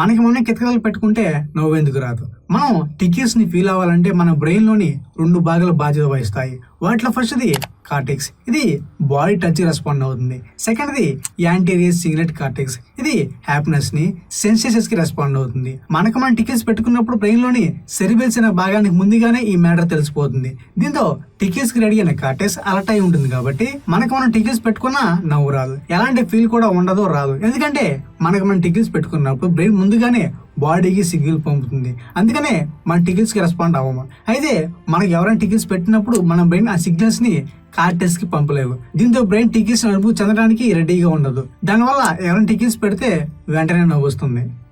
మనకి మనం కితకలు పెట్టుకుంటే నవ్వెందుకు రాదు? మనం టికెట్స్ని ఫీల్ అవ్వాలంటే మన బ్రెయిన్లోని రెండు భాగాలు బాధ్యత వహిస్తాయి. వాటిలో ఫస్ట్ది కార్టెక్స్ ఇది బాడీ టచ్ రెస్పాండ్ అవుతుంది. సెకండ్ది యాంటీరియస్ సిగరెట్ కార్టెక్స్ ఇది హ్యాపీనెస్ని సెన్సేషన్స్కి రెస్పాండ్ అవుతుంది. మనకు మనం టికెట్స్ పెట్టుకున్నప్పుడు బ్రెయిన్లోని సెరిబెల్స్ అనే భాగానికి ముందుగానే ఈ మ్యాటర్ తెలిసిపోతుంది. దీంతో టికెట్స్కి రెడీ అయిన కార్టెక్స్ అలర్ట్ అయి ఉంటుంది కాబట్టి మనకు మనం టికెట్స్ పెట్టుకున్నా నవ్వు రాదు. ఎలాంటి ఫీల్ కూడా ఉండదు రాదు. ఎందుకంటే మనకు మనం టికెట్స్ పెట్టుకున్నప్పుడు బ్రెయిన్ ముందుగానే బాడీకి సిగ్నల్ పంపుతుంది. అందుకనే మన టికెట్స్కి రెస్పాండ్ అవ్వము. అయితే మనకి ఎవరైనా టికెట్స్ పెట్టినప్పుడు మన బ్రెయిన్ ఆ సిగ్నల్స్ని కార్టెస్కి పంపలేవు. దీంతో బ్రెయిన్ టికెట్స్ నడుపు చెందడానికి రెడీగా ఉండదు. దానివల్ల ఎవరైనా టికెట్స్ పెడితే వెంటనే నవ్వు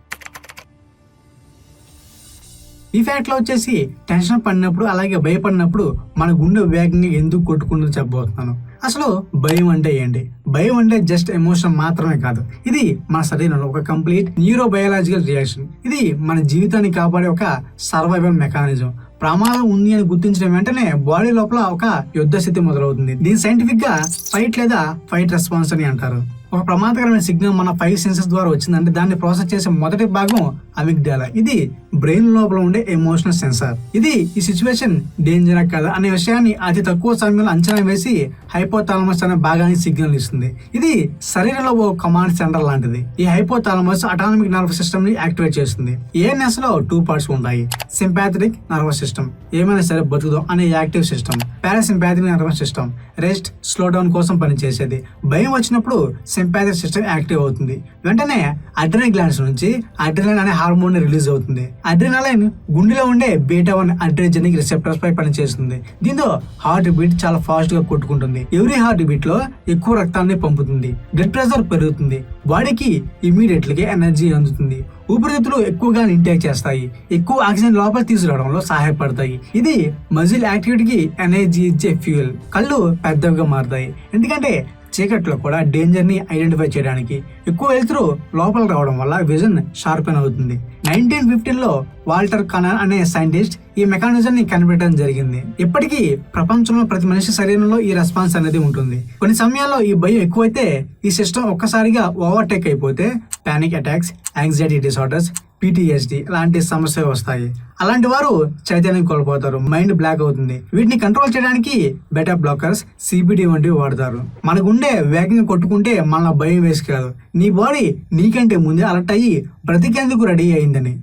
ఈ ఫ్యాక్ట్లో వచ్చేసి టెన్షన్ పడినప్పుడు అలాగే భయపడినప్పుడు మన గుండె వేగంగా ఎందుకు కొట్టుకుంటుందో చెప్పబోతున్నాను. అసలు భయం అంటే ఏంటి? భయం అంటే జస్ట్ ఎమోషన్ మాత్రమే కాదు. ఇది మన శరీరంలో ఒక కంప్లీట్ న్యూరో బయాలజికల్ రియాక్షన్ ఇది మన జీవితాన్ని కాపాడే ఒక సర్వైవల్ మెకానిజం ప్రమాదం ఉంది అని గుర్తించిన వెంటనే బాడీ లోపల ఒక యుద్ధ స్థితి మొదలవుతుంది. దీని సైంటిఫిక్గా ఫైట్ లేదా ఫైట్ రెస్పాన్స్ అని అంటారు. ఒక ప్రమాదకరమైన సిగ్నల్ మన ఫైవ్ సెన్సెస్ ద్వారా వచ్చిందంటే దాన్ని ప్రాసెస్ చేసే మొదటి భాగం అమిగ్డాలా ఇది బ్రెయిన్ లోపల ఉండే ఎమోషనల్ సెన్సార్ ఇది ఈ సిచ్యువేషన్ డేంజర్ కదా అనే విషయాన్ని అతి తక్కువ సమయంలో అంచనా వేసి హైపోథాలమస్ అనే భాగానికి సిగ్నల్ ఇస్తుంది. ఇది శరీరంలో ఓ కమాండ్ సెంటర్ లాంటిది. ఈ హైపోథాలమస్ అటానమిక్ నర్వస్ సిస్టమ్ని యాక్టివేట్ చేస్తుంది. ఏఎన్ఎస్లో టూ పార్ట్స్ ఉంటాయి. సింపాథటిక్ నర్వస్ సిస్టమ్ ఏమైనా సరే బతుకుదాం అనే active system parasympathetic nervous system rest slow down కోసం పనిచేసేది. భయం వచ్చినప్పుడు సింపాథిక్ సిస్టమ్ యాక్టివ్ అవుతుంది. వెంటనే అడ్రినల్ గ్లాండ్స్ నుంచి అడ్రినల్ అనే హార్మోన్ రిలీజ్ అవుతుంది. అడ్రినలైన్ గుండెలో ఉండే బీటా వన్ అడ్రిజెనిక్ రిసెప్టర్స్ పై పనిచేస్తుంది. దీంతో హార్ట్ బీట్ చాలా ఫాస్ట్గా కొట్టుకుంటుంది. ఎవరీ హార్ట్ బీట్లో ఎక్కువ రక్తాన్ని పంపుతుంది. బ్లడ్ ప్రెషర్ పెరుగుతుంది. బాడీకి ఇమీడియట్గా ఎనర్జీ అందుతుంది. ఊపిరితిత్తులు ఎక్కువగా ఇంటేక్ చేస్తాయి. ఎక్కువ ఆక్సిజన్ లోపల తీసుకురావడంలో సహాయపడతాయి. ఇది మజిల్ యాక్టివిటీకి ఎనర్జీ ఇచ్చే ఫ్యూయల్. కళ్ళు పెద్దవిగా మారుతాయి. ఎందుకంటే చీకట్లో కూడా డేంజర్ని ఐడెంటిఫై చేయడానికి ఎక్కువ వెళ్తురు లోపల రావడం వల్ల విజన్ షార్పెన్ అవుతుంది. నైన్టీన్ ఫిఫ్టీన్లో వాల్టర్ కనాన్ అనే సైంటిస్ట్ ఈ మెకానిజం ని కనిపెట్టడం జరిగింది. ఇప్పటికీ ప్రపంచంలో ప్రతి మనిషి శరీరంలో ఈ రెస్పాన్స్ అనేది ఉంటుంది. కొన్ని సమయాల్లో ఈ భయం ఎక్కువైతే ఈ సిస్టమ్ ఒక్కసారిగా ఓవర్టేక్ అయిపోతే panic attacks anxiety disorders PTSD లాంటి సమస్యలు వస్తాయి. అలాంటి వారు చైతన్యం కోల్పోతారు మైండ్ బ్లాక్ అవుతుంది. వీటిని కంట్రోల్ చేయడానికి బెటా బ్లాకర్స్ సిబిడి వంటివి వాడతారు. మనకు ఉండే వేగంగా కొట్టుకుంటే మన భయం వేసి కాదు నీ బాడీ నీకంటే ముందే అలర్ట్ అయ్యి బ్రతికేందుకు రెడీ అయిందని.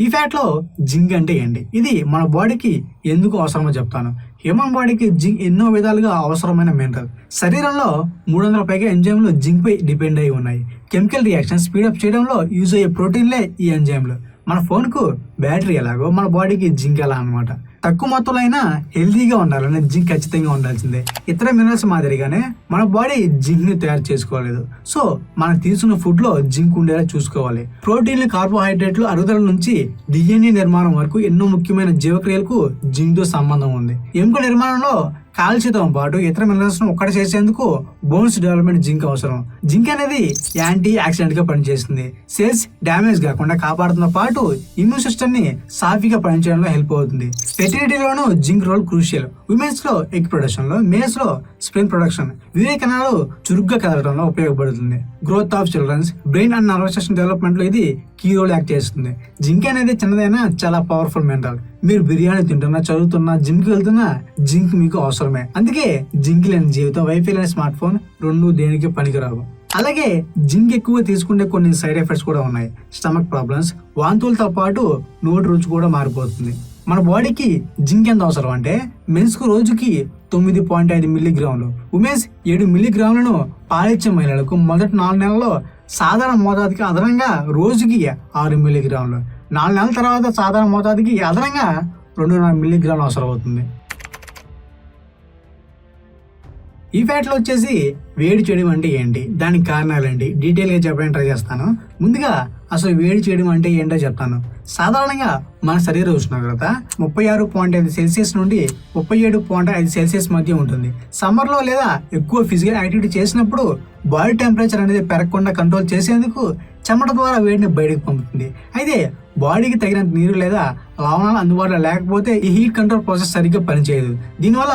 ఈ ఫ్యాట్లో జింక్ అంటే ఏంటి? ఇది మన బాడీకి ఎందుకు అవసరమో చెప్తాను. హ్యూమన్ బాడీకి జింక్ ఎన్నో విధాలుగా అవసరమైన మినరల్ శరీరంలో మూడు వందల పైగా ఎంజైమ్లు జింక్ పై డిపెండ్ అయి ఉన్నాయి. కెమికల్ రియాక్షన్ స్పీడప్ చేయడంలో యూజ్ అయ్యే ప్రోటీన్లే ఈ ఎంజైమ్లు మన ఫోన్కు బ్యాటరీ ఎలాగో మన బాడీకి జింక్ ఎలా అనమాట తక్కువ మొత్తంలో అయినా హెల్తీగా ఉండాలని జింక్ ఖచ్చితంగా ఉండాల్సిందే. ఇతర మినరల్స్ మాదిరిగానే మన బాడీ జింక్ని తయారు చేసుకోలేదు. సో మనం తీసుకున్న ఫుడ్లో జింక్ ఉండేలా చూసుకోవాలి. ప్రోటీన్లు కార్బోహైడ్రేట్లు అరుగుదల నుంచి డిఎన్ఏ నిర్మాణం వరకు ఎన్నో ముఖ్యమైన జీవక్రియలకు జింక్తో సంబంధం ఉంది. ఎముక నిర్మాణంలో కాల్షియంతో పాటు ఇతర మినరల్స్ను ఒక్కటి చేసేందుకు బోన్స్ డెవలప్మెంట్ జింక్ అవసరం. జింక్ అనేది యాంటీ ఆక్సిడెంట్గా పనిచేస్తుంది. సెల్స్ డ్యామేజ్ కాకుండా కాపాడుతున్న పాటు ఇమ్యూన్ సిస్టమ్ని సాఫీగా పనిచేయడంలో హెల్ప్ అవుతుంది. ఫెర్టిలిటీలోను జింక్ రోల్ క్రూషియల్. ఉమెన్స్లో ఎగ్ ప్రొడక్షన్లో మేల్స్లో స్ప్రిన్ ప్రొడక్షన్. వివేకనాలు కణాలు చురుగ్గా కదలడంలో ఉపయోగపడుతుంది. Growth of childrens. Brain and nervous system డెవలప్మెంట్లో ఇది కీ రోల్ యాక్ట్ చేస్తుంది. జింక్ అనేది చిన్నదైనా చాలా పవర్ఫుల్ మినరల్. మీరు బిర్యానీ తింటున్నా చదువుతున్నా జిమ్కి వెళ్తున్నా జింక్ మీకు అవసరమే. అందుకే జింక్ లేని జీవితం వైఫై లేని స్మార్ట్ ఫోన్ రెండు దేనికి పనికిరావు. అలాగే జింక్ ఎక్కువ తీసుకుంటే కొన్ని సైడ్ ఎఫెక్ట్స్ కూడా ఉన్నాయి. స్టమక్ ప్రాబ్లమ్స్ వాంతులతో పాటు నోటి రుచి కూడా మారిపోతుంది. మన బాడీకి జింక్ ఎంత అవసరం అంటే మెన్స్కు రోజుకి తొమ్మిది పాయింట్ ఐదు మిల్లీగ్రాములు. ఉమెన్స్ ఏడు మిల్లీగ్రాములను పాలిచ్చే మహిళలకు మొదటి నాలుగు నెలల్లో సాధారణ మోతాదుకి అదనంగా రోజుకి ఆరు మిల్లీగ్రాములు. నాలుగు నెలల తర్వాత సాధారణ మోతాదుకి అదనంగా రెండున్నర మిల్లీగ్రాములు అవసరం అవుతుంది ఈ ఫ్యాట్లో వచ్చేసి వేడి చేయడం అంటే ఏంటి? దానికి కారణాలు ఏంటి డీటెయిల్గా చెప్పడానికి ట్రై చేస్తాను. ముందుగా అసలు వేడి చేయడం అంటే ఏంటో చెప్తాను. సాధారణంగా మన శరీర ఉష్ణోగ్రత ముప్పై ఆరు పాయింట్ ఐదు సెల్సియస్ నుండి ముప్పై ఏడు పాయింట్ ఐదు సెల్సియస్ మధ్య ఉంటుంది. సమ్మర్లో లేదా ఎక్కువ ఫిజికల్ యాక్టివిటీ చేసినప్పుడు బాడీ టెంపరేచర్ అనేది పెరగకుండా కంట్రోల్ చేసేందుకు చెమట ద్వారా వేడిని బయటకు పంపుతుంది. అయితే బాడీకి తగినంత నీరు లేదా లవణాలు అందుబాటులో లేకపోతే ఈ హీట్ కంట్రోల్ ప్రాసెస్ సరిగ్గా పనిచేయదు. దీనివల్ల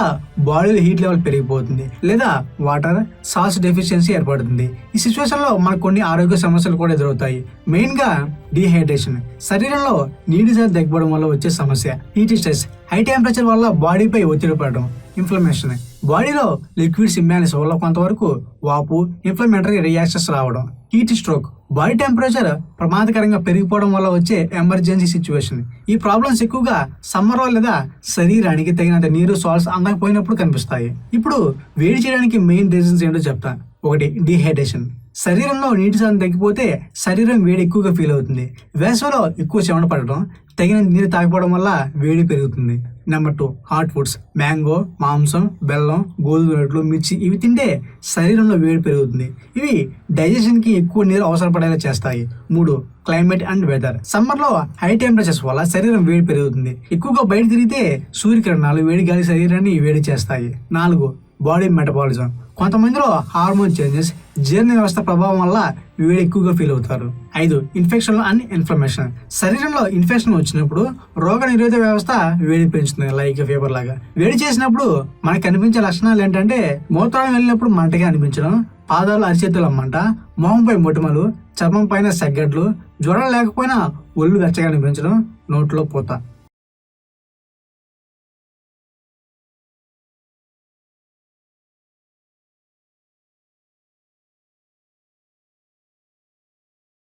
బాడీలో హీట్ లెవెల్ పెరిగిపోతుంది లేదా వాటర్ సాల్స్ డెఫిషియన్సీ ఏర్పడుతుంది. ఈ సిచ్యువేషన్లో మనకు కొన్ని ఆరోగ్య సమస్యలు కూడా ఎదురవుతాయి. మెయిన్గా డిహైడ్రేషన్. శరీరంలో నీటి సార్ తగ్గిపోవడం వల్ల వచ్చే సమస్య హీట్ స్ట్రెస్ హై టెంపరేచర్ వల్ల బాడీపై ఒత్తిడి పడడం ఇన్ఫ్లమేషన్ బాడీలో లిక్విడ్స్ ఇంబ్యాలెన్స్ వల్ల కొంతవరకు వాపు ఇన్ఫ్లమేటరీ రియాక్షన్స్ రావడం హీట్ స్ట్రోక్ బాడీ టెంపరేచర్ ప్రమాదకరంగా పెరిగిపోవడం వల్ల వచ్చే ఎమర్జెన్సీ సిచ్యువేషన్. ఈ ప్రాబ్లమ్స్ ఎక్కువగా సమ్మర్లో లేదా శరీరానికి తగినంత నీరు సాల్ట్స్ అందకపోయినప్పుడు కనిపిస్తాయి. ఇప్పుడు వేడి చేయడానికి మెయిన్ రీజన్స్ ఏంటో చెప్తా. ఒకటి డిహైడ్రేషన్. శరీరంలో నీటి శాతం తగ్గిపోతే శరీరం వేడి ఎక్కువగా ఫీల్ అవుతుంది. వేసవిలో ఎక్కువ చెమట పడటం తగినంత నీరు తాగిపోవడం వల్ల వేడి పెరుగుతుంది. Number two hot foods mango మాంసం బెల్లం గోధుమ రొట్టెలు మిర్చి ఇవి తింటే శరీరంలో వేడి పెరుగుతుంది. ఇవి డైజెషన్కి ఎక్కువ నీరు అవసరపడేలా చేస్తాయి. మూడు క్లైమేట్ అండ్ వెదర్. సమ్మర్లో హై టెంపరేచర్స్ వల్ల శరీరం వేడి పెరుగుతుంది. ఎక్కువగా బయట తిరిగితే సూర్యకిరణాలు వేడి గాలి శరీరాన్ని వేడి చేస్తాయి. నాలుగు బాడీ మెటబాలిజం. కొంతమందిలో హార్మోన్ చేంజెస్ జీర్ణ వ్యవస్థ ప్రభావం వల్ల వేడి ఎక్కువగా ఫీల్ అవుతారు. ఐదు ఇన్ఫెక్షన్ అండ్ ఇన్ఫ్లమేషన్ శరీరంలో ఇన్ఫెక్షన్ వచ్చినప్పుడు రోగ నిరోధక వ్యవస్థ వేడి పెంచుతుంది లైక్ ఫీవర్ లాగా. వేడి చేసినప్పుడు మనకు కనిపించే లక్షణాలు ఏంటంటే మూత్రం వెళ్ళినప్పుడు మంటగా అనిపించడం పాదాలు అరిచేతులు అమ్మంట మొహంపై మొటిమలు చర్మం పైన సగ్గడ్లు జ్వరం లేకపోయినా ఒళ్ళు వెచ్చగా అనిపించడం నోట్లో పోత.